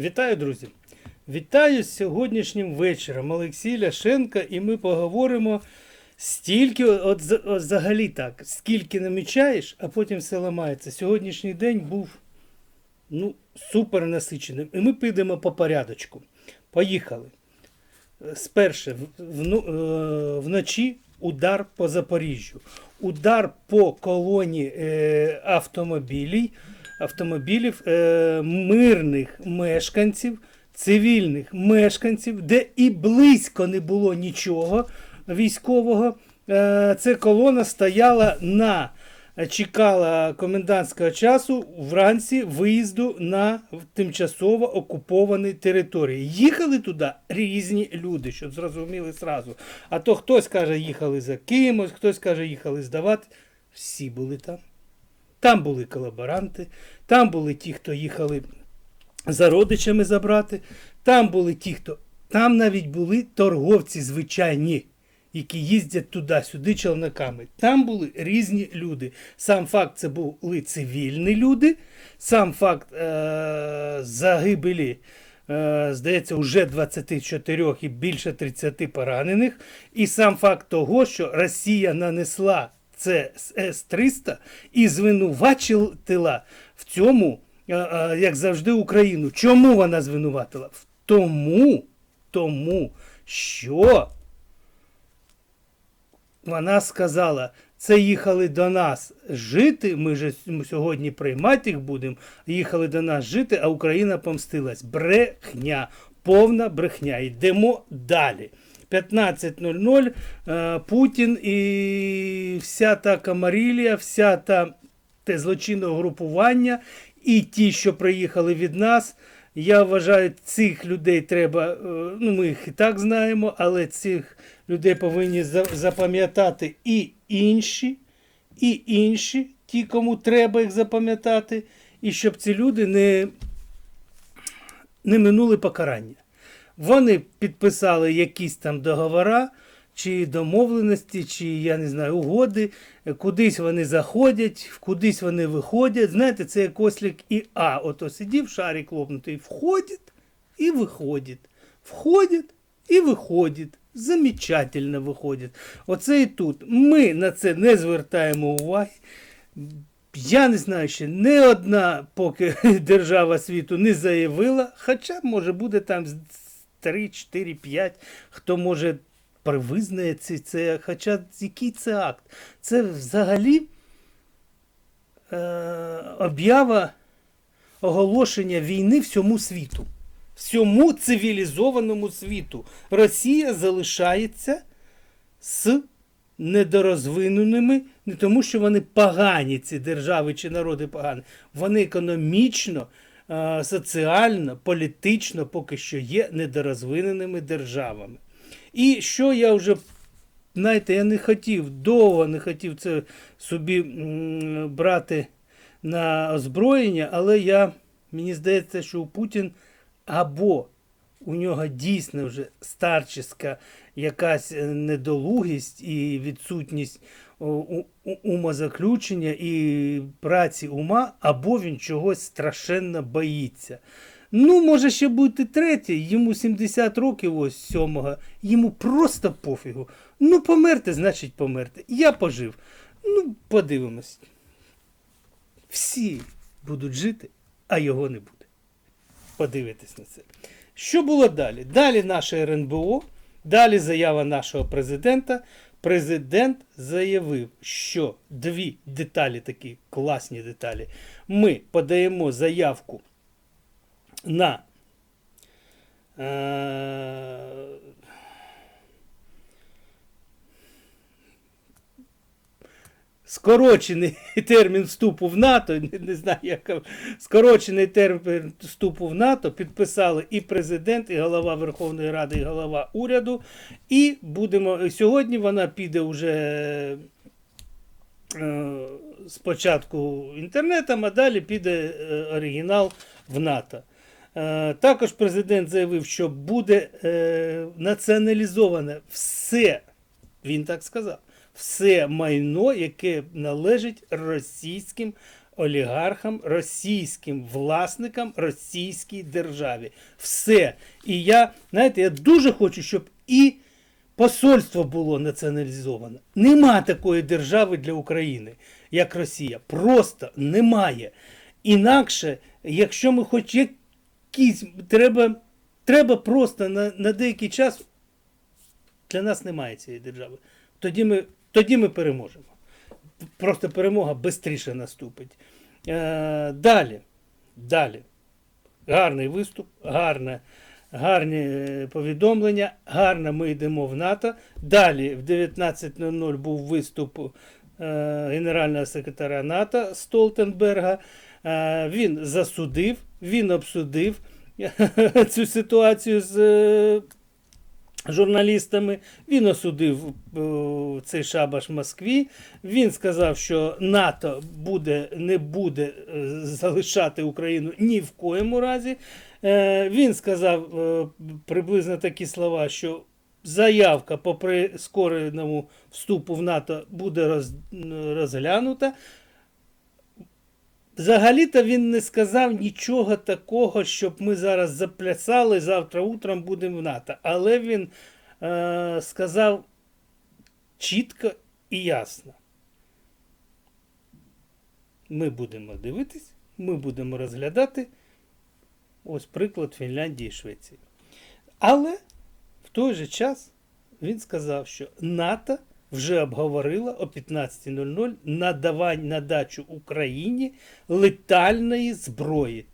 Вітаю, друзі! Вітаю з сьогоднішнім вечором Олексій Ляшенко, і ми поговоримо стільки, от, от взагалі так, скільки намічаєш, а потім все ламається. Сьогоднішній день був ну, супер насиченим. І ми підемо по порядочку. Поїхали. Сперше, вну- е, вночі удар по Запоріжжю. Удар по колоні е, автомобілів, автомобілів е, мирних мешканців, цивільних мешканців, де і близько не було нічого військового. Е, Ця колона стояла на чекала комендантського часу вранці виїзду на тимчасово окуповані території. Їхали туди різні люди, щоб зрозуміли зразу. А то хтось каже, їхали за кимось, хтось каже, їхали здавати. Всі були там. Там були колаборанти, там були ті, хто їхали за родичами забрати, там були ті, хто. Там навіть були торговці звичайні, які їздять туди-сюди човниками. Там були різні люди. Сам факт це були цивільні люди, сам факт е- загибелі. е, Здається, вже 24 і більше 30 поранених. І сам факт того, що Росія нанесла це з С-300 і звинувачила в цьому, е, е, як завжди, Україну. Чому вона звинуватила? Тому, тому що вона сказала, це їхали до нас жити. Ми ж сьогодні приймати їх будемо. Їхали до нас жити, а Україна помстилась. Брехня, повна брехня. Йдемо далі. 15.00 е, Путін і вся та камарілія, вся та те злочинне групування, і ті, що приїхали від нас. Я вважаю, цих людей треба, е, ну ми їх і так знаємо, але цих людей повинні запам'ятати і інші, і інші, ті, кому треба їх запам'ятати, і щоб ці люди не, не минули покарання. Вони підписали якісь там договори, чи домовленості, чи я не знаю, угоди. Кудись вони заходять, кудись вони виходять. Знаєте, це як ослік і А. Ото сидів шарик лопнутий, входить і виходить. Входить і виходить. Замечательно виходить. Оце і тут. Ми на це не звертаємо уваги. Я не знаю, ще не одна поки держава світу не заявила, хоча може буде там 3, 4, 5, хто може привизнає це. Хоча який це акт? Це взагалі е, об'ява оголошення війни всьому світу. Всьому цивілізованому світу. Росія залишається з недорозвиненими, не тому, що вони погані, ці держави чи народи погані. Вони економічно, соціально, політично поки що є недорозвиненими державами. І що я вже, знаєте, я не хотів, довго не хотів це собі брати на озброєння, але я, мені здається, що Путін або у нього дійсно вже старческа якась е, недолугість і відсутність умозаключення і праці ума, або він чогось страшенно боїться. Ну, може ще бути третє, йому 70 років ось сьомого, йому просто пофігу. Ну, померти, значить померти. Я пожив. Ну, подивимось. Всі будуть жити, а його не буде подивитись на це. Що було далі? Далі наше РНБО, далі заява нашого президента. Президент заявив, що дві деталі, такі класні деталі, ми подаємо заявку на е, скорочений термін вступу в НАТО, не, знаю, як скорочений термін вступу в НАТО підписали і президент, і голова Верховної Ради, і голова уряду. І будемо сьогодні вона піде вже е, спочатку інтернетом, а далі піде е, оригінал в НАТО. Е, Також президент заявив, що буде націоналізоване все, він так сказав, все майно, яке належить російським олігархам, російським власникам, російській державі. Все. І я, знаєте, я дуже хочу, щоб і посольство було націоналізоване. Нема такої держави для України, як Росія. Просто немає. Інакше, якщо ми хоч якісь, треба, треба просто на, на деякий час для нас немає цієї держави. Тоді ми, тоді ми переможемо. Просто перемога швидше наступить. Е, далі. Далі. Гарний виступ, гарне, гарні е, повідомлення, гарно ми йдемо в НАТО. Далі в 19.00 був виступ е, генерального секретаря НАТО Столтенберга. Е, він засудив, він обсудив цю ситуацію з е, журналістами. Він осудив е, цей шабаш в Москві. Він сказав, що НАТО буде, не буде е, залишати Україну ні в коєму разі. Е, він сказав приблизно такі слова, що заявка по прискореному вступу в НАТО буде роз, розглянута. Взагалі-то він не сказав нічого такого, щоб ми зараз заплясали, завтра утром будемо в НАТО. Але він е, сказав чітко і ясно. Ми будемо дивитись, ми будемо розглядати ось приклад Фінляндії і Швеції. Але в той же час він сказав, що НАТО вже обговорила о 15.00 надавань надачу Україні летальної зброї.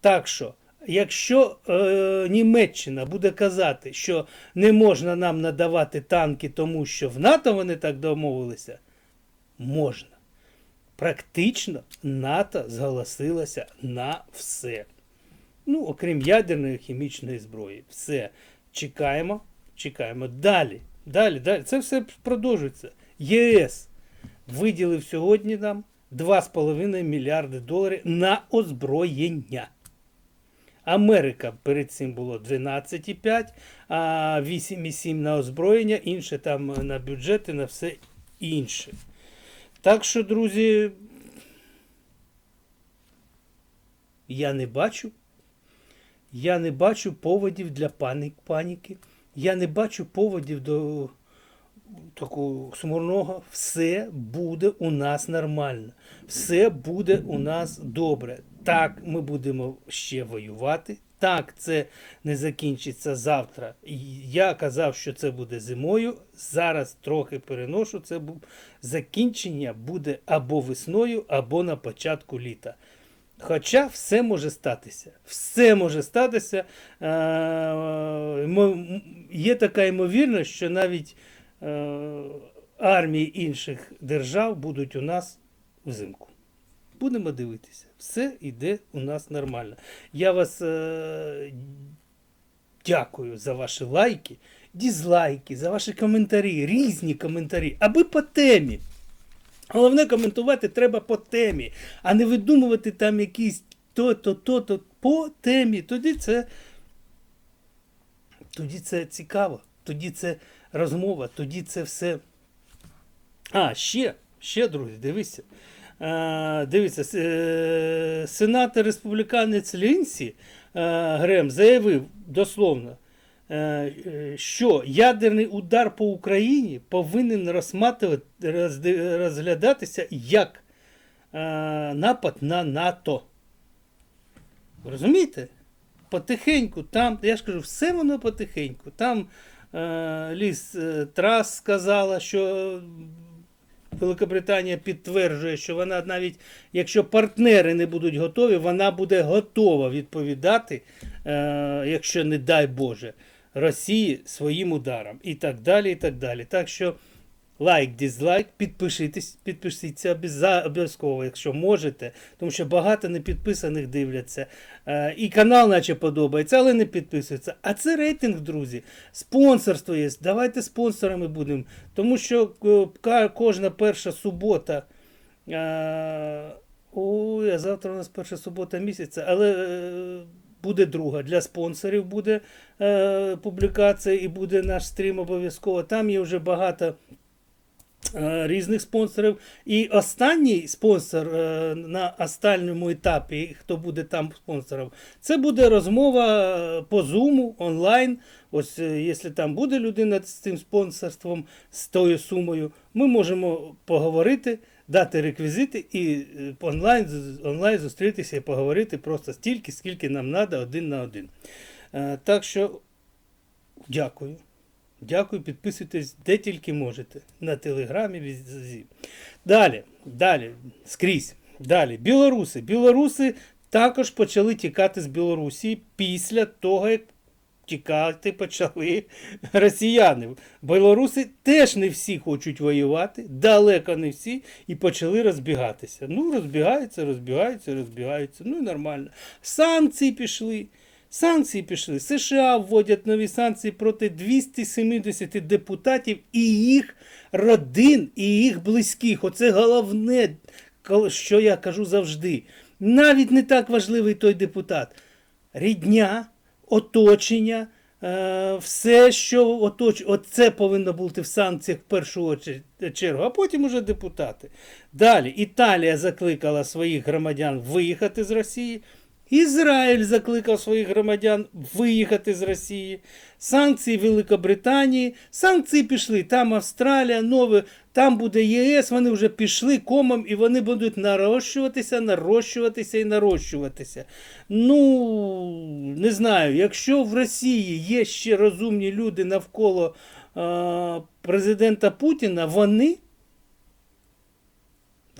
Так що, якщо е, Німеччина буде казати, що не можна нам надавати танки, тому що в НАТО вони так домовилися, можна. Практично НАТО зголосилося на все. Ну, окрім ядерної хімічної зброї. Все. Чекаємо, чекаємо. Далі. Далі, далі. Це все продовжується. ЄС виділив сьогодні нам 2,5 мільярди доларів на озброєння. Америка перед цим було 12,5, а 8,7 на озброєння, інше там на бюджети, на все інше. Так що, друзі, я не бачу. Я не бачу поводів для паніки. Я не бачу поводів до такого сумурного. Все буде у нас нормально. Все буде у нас добре. Так, ми будемо ще воювати. Так, це не закінчиться завтра. Я казав, що це буде зимою. Зараз трохи переношу. Це закінчення буде або весною, або на початку літа. Хоча все може статися. Все може статися. Е, Є така ймовірність, що навіть е, армії інших держав будуть у нас взимку. Будемо дивитися. Все йде у нас нормально. Я вас е, дякую за ваші лайки, дізлайки, за ваші коментарі, різні коментарі, аби по темі. Головне коментувати треба по темі, а не видумувати там якісь то-то, то-то по темі. Тоді це, тоді це цікаво, тоді це розмова, тоді це все. А, ще, ще, друзі, дивіться. А, дивіться, е, сенатор республіканець Лінсі е, Грем заявив дословно, що ядерний удар по Україні повинен розглядатися як е, напад на НАТО. Розумієте? Потихеньку, там, я ж кажу, все воно потихеньку. Там е, ліс е, Трас сказала, що Великобританія підтверджує, що вона навіть, якщо партнери не будуть готові, вона буде готова відповідати, е, якщо не дай Боже, Росії своїм ударом. І так далі. і Так далі. Так що лайк, дизлайк, підпишитесь, підпишіться обов'язково, якщо можете, тому що багато непідписаних дивляться. Е, і канал, наче подобається, але не підписуються. А це рейтинг, друзі. Спонсорство є. Давайте спонсорами будемо. Тому що е, кожна перша субота. Е, ой, а завтра у нас перша субота місяця, але буде друга. Для спонсорів буде е, публікація і буде наш стрім обов'язково. Там є вже багато е, різних спонсорів. І останній спонсор е, на останньому етапі, хто буде там спонсором, це буде розмова е, по Zoom онлайн. Ось якщо там буде людина з цим спонсорством, з тою сумою, ми можемо поговорити, дати реквізити і е, онлайн, онлайн зустрітися і поговорити просто стільки, скільки нам треба один на один. Е, Так що дякую. Дякую, підписуйтесь де тільки можете. На телеграмі. Далі, далі, скрізь. Далі. Білоруси. Білоруси також почали тікати з Білорусі після того, як тікати почали росіяни. Білоруси теж не всі хочуть воювати, далеко не всі, і почали розбігатися. Ну, розбігаються, розбігаються, розбігаються. Ну і нормально. Санкції пішли. Санкції пішли. США вводять нові санкції проти 270 депутатів і їх родин, і їх близьких. Оце головне, що я кажу завжди. Навіть не так важливий той депутат. Рідня, оточення, е, все, що оточує, оце повинно бути в санкціях в першу чергу, а потім уже депутати. Далі Італія закликала своїх громадян виїхати з Росії. Ізраїль закликав своїх громадян виїхати з Росії. Санкції Великобританії. Санкції пішли. Там Австралія, нове, там буде ЄС. Вони вже пішли комом і вони будуть нарощуватися, нарощуватися і нарощуватися. Ну, не знаю, якщо в Росії є ще розумні люди навколо е, президента Путіна, вони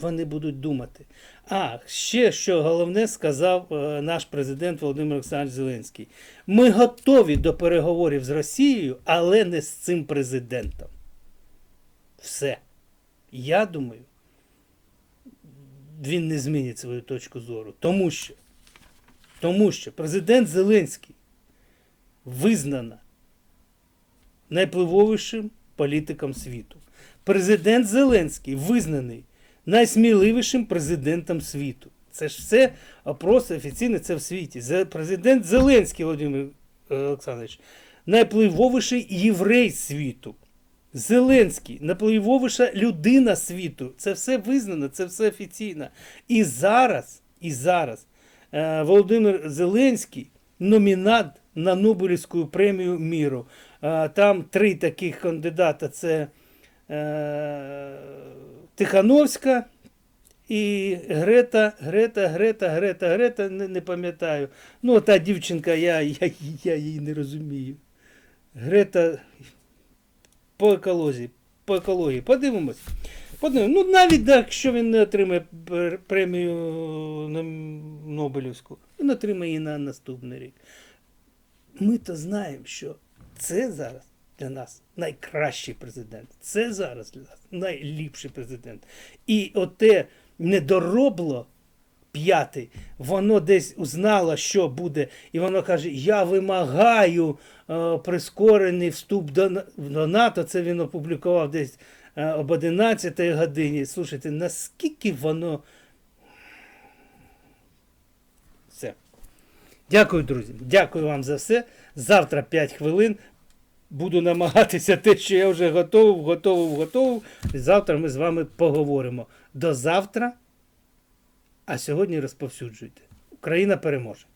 вони будуть думати. А ще що головне сказав е, наш президент Володимир Олександрович Зеленський: ми готові до переговорів з Росією, але не з цим президентом. Все. Я думаю, він не змінить свою точку зору. Тому що, тому що президент Зеленський визнана найпливовішим політиком світу. Президент Зеленський визнаний найсміливішим президентом світу. Це ж все опрос офіційно це в світі. Президент Зеленський Володимир е, Олександрович найпливовіший єврей світу. Зеленський найпливовіша людина світу. Це все визнано, це все офіційно. І зараз, і зараз е, Володимир Зеленський номінат на Нобелівську премію міру. Е, Там три таких кандидата: це Тихановська і Грета, Грета, Грета, Грета, Грета, не, не пам'ятаю. Ну, та дівчинка, я, я, я її не розумію. Грета по екології. По екології. Подивимось. Подивимось. Ну, навіть якщо він не отримає премію Нобелівську, він отримає її на наступний рік. Ми то знаємо, що це зараз для нас найкращий президент. Це зараз для нас найліпший президент. І оте недоробло п'ятий, воно десь узнало, що буде, і воно каже: Я вимагаю е, прискорений вступ до, до НАТО. Це він опублікував десь е, об 11 годині. Слушайте, наскільки воно. Все. Дякую, друзі. Дякую вам за все. Завтра 5 хвилин. Буду намагатися те, що я вже готовий, готовий, готовий. Завтра ми з вами поговоримо. До завтра. А сьогодні розповсюджуйте. Україна переможе.